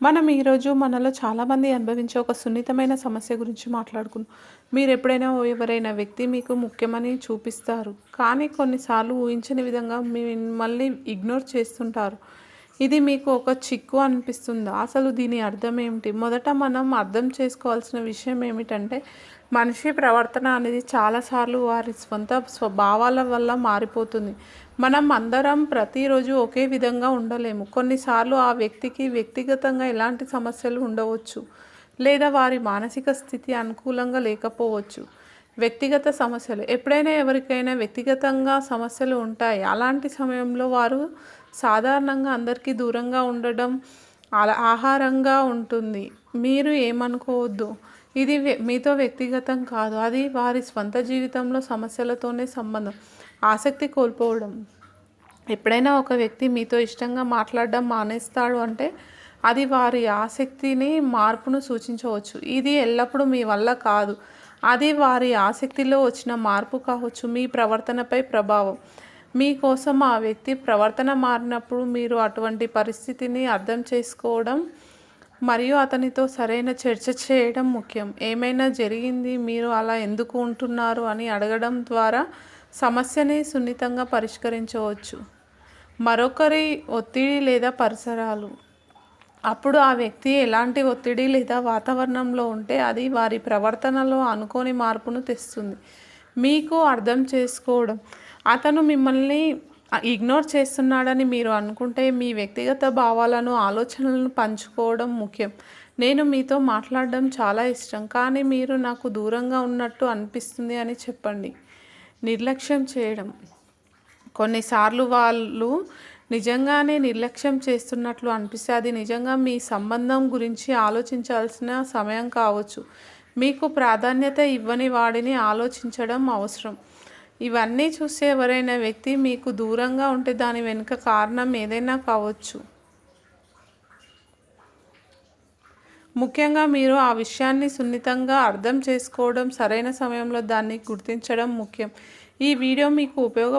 మనం ఈరోజు మనలో చాలామంది అనుభవించే ఒక సున్నితమైన సమస్య గురించి మాట్లాడుకున్నాం మీరు ఎప్పుడైనా ఎవరైనా వ్యక్తి మీకు ముఖ్యమని చూపిస్తారు కానీ కొన్నిసార్లు ఊహించని విధంగా మిమ్మల్ని ఇగ్నోర్ చేస్తుంటారు. ఇది మీకు ఒక చిక్కు అనిపిస్తుందా. అసలు దీని అర్థం ఏమిటి? మొదట మనం అర్థం చేసుకోవాల్సిన విషయం ఏమిటంటే మనిషి ప్రవర్తన అనేది చాలాసార్లు వారి స్వంత స్వభావాల వల్ల మారిపోతుంది. మనం అందరం ప్రతిరోజు ఒకే విధంగా ఉండలేము. కొన్నిసార్లు ఆ వ్యక్తికి వ్యక్తిగతంగా ఎలాంటి సమస్యలు ఉండవచ్చు లేదా వారి మానసిక స్థితి అనుకూలంగా లేకపోవచ్చు. వ్యక్తిగత సమస్యలు. ఎప్పుడైనా ఎవరికైనా వ్యక్తిగతంగా సమస్యలు ఉంటాయి. అలాంటి సమయంలో వారు సాధారణంగా అందరికీ దూరంగా ఉండడం అలా ఆహారంగా ఉంటుంది. మీరు ఏమనుకోవద్దు. ఇది మీతో వ్యక్తిగతం కాదు. అది వారి స్వంత జీవితంలో సమస్యలతోనే సంబంధం. ఆసక్తి కోల్పోవడం. ఎప్పుడైనా ఒక వ్యక్తి మీతో ఇష్టంగా మాట్లాడడం మానేస్తాడు అంటే అది వారి ఆసక్తిని మార్పును సూచించవచ్చు. ఇది ఎల్లప్పుడూ మీ వల్ల కాదు. అది వారి ఆసక్తిలో వచ్చిన మార్పు కావచ్చు మీ ప్రవర్తనపై ప్రభావం. మీకోసం ఆ వ్యక్తి ప్రవర్తన మారినప్పుడు మీరు అటువంటి పరిస్థితిని అర్థం చేసుకోవడం మరియు అతనితో సరైన చర్చ చేయడం ముఖ్యం. ఏమైనా జరిగింది? మీరు అలా ఎందుకు ఉంటున్నారు? అని అడగడం ద్వారా సమస్యని సున్నితంగా పరిష్కరించవచ్చు. మరొకరి ఒత్తిడి లేదా పరిసరాలు. అప్పుడు ఆ వ్యక్తి ఎలాంటి ఒత్తిడి లేదా వాతావరణంలో ఉంటే అది వారి ప్రవర్తనలో అనుకోని మార్పును తెస్తుంది. మీకు అర్థం చేసుకోవడం. అతను మిమ్మల్ని ఇగ్నోర్ చేస్తున్నాడని మీరు అనుకుంటే మీ వ్యక్తిగత భావాలను ఆలోచనలను పంచుకోవడం ముఖ్యం. నేను మీతో మాట్లాడడం చాలా ఇష్టం కానీ మీరు నాకు దూరంగా ఉన్నట్టు అనిపిస్తుంది అని చెప్పండి. నిర్లక్ష్యం చేయడం. కొన్నిసార్లు వాళ్ళు నిజంగానే నిర్లక్ష్యం చేస్తున్నట్లు అనిపిస్తే అది నిజంగా మీ సంబంధం గురించి ఆలోచించాల్సిన సమయం కావచ్చు. మీకు ప్రాధాన్యత ఇవ్వని వాడిని ఆలోచించడం అవసరం. ఇవన్నీ చూసే ఎవరైనా వ్యక్తి మీకు దూరంగా ఉంటే దాని వెనుక కారణం ఏదైనా కావచ్చు. ముఖ్యంగా మీరు ఆ విషయాన్ని సున్నితంగా అర్థం చేసుకోవడం సరైన సమయంలో దాన్ని గుర్తించడం ముఖ్యం. ఈ వీడియో మీకు ఉపయోగ